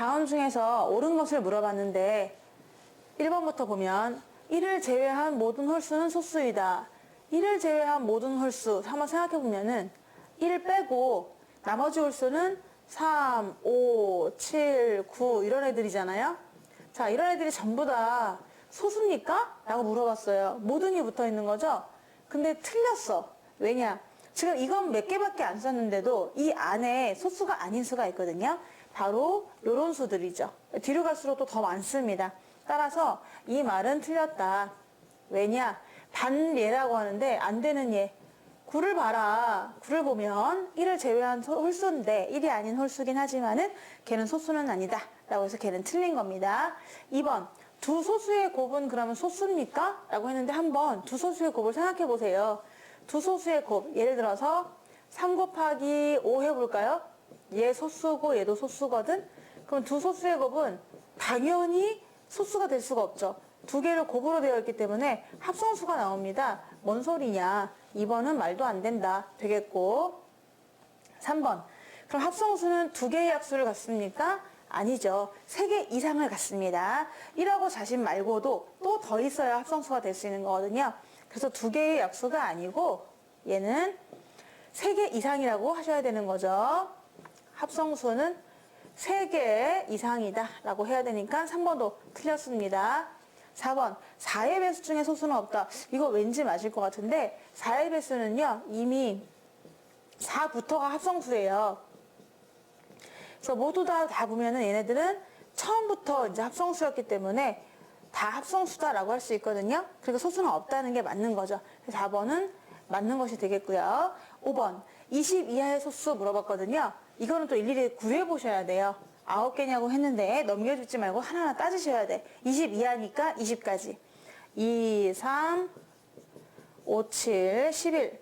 다음 중에서 옳은 것을 물어봤는데 1번부터 보면 1을 제외한 모든 홀수는 소수이다. 1을 제외한 모든 홀수 한번 생각해 보면은 1 빼고 나머지 홀수는 3, 5, 7, 9 이런 애들이잖아요. 자, 이런 애들이 전부 다 소수입니까? 라고 물어봤어요. 모든이 붙어 있는 거죠? 근데 틀렸어. 왜냐? 지금 이건 몇 개밖에 안 썼는데도 이 안에 소수가 아닌 수가 있거든요. 바로 요런 수들이죠. 뒤로 갈수록 또 더 많습니다. 따라서 이 말은 틀렸다. 왜냐? 반예라고 하는데 안 되는 예. 9를 봐라. 9를 보면 1을 제외한 소- 홀수인데 1이 아닌 홀수긴 하지만은 걔는 소수는 아니다. 라고 해서 걔는 틀린 겁니다. 2번. 두 소수의 곱은 그러면 소수입니까? 라고 했는데 한번 두 소수의 곱을 생각해 보세요. 두 소수의 곱. 예를 들어서 3 곱하기 5 해볼까요? 얘 소수고 얘도 소수거든? 그럼 두 소수의 곱은 당연히 소수가 될 수가 없죠. 두 개를 곱으로 되어 있기 때문에 합성수가 나옵니다. 뭔 소리냐? 2번은 말도 안 된다. 되겠고. 3번. 그럼 합성수는 두 개의 약수를 갖습니까? 아니죠. 세개 이상을 갖습니다. 1하고 자신 말고도 또 더 있어야 합성수가 될 수 있는 거거든요. 그래서 두 개의 약수가 아니고 얘는 세개 이상이라고 하셔야 되는 거죠. 합성수는 세개 이상이다 라고 해야 되니까 3번도 틀렸습니다. 4번 4의 배수 중에 소수는 없다. 이거 왠지 맞을 것 같은데 4의 배수는요 이미 4부터가 합성수예요. 그래서 모두 다, 다 보면은 얘네들은 처음부터 이제 합성수였기 때문에 다 합성수다라고 할 수 있거든요. 그러니까 소수는 없다는 게 맞는 거죠. 그래서 4번은 맞는 것이 되겠고요. 5번 20 이하의 소수 물어봤거든요. 이거는 또 일일이 구해 보셔야 돼요. 9개냐고 했는데 넘겨주지 말고 하나하나 따지셔야 돼. 20 이하니까 20까지. 2, 3, 5, 7, 11,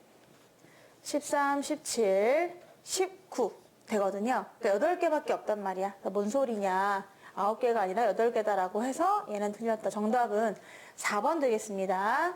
13, 17, 19 되거든요. 그러니까 8개밖에 없단 말이야. 그러니까 뭔 소리냐. 9개가 아니라 8개다라고 해서 얘는 틀렸다. 정답은 4번 되겠습니다.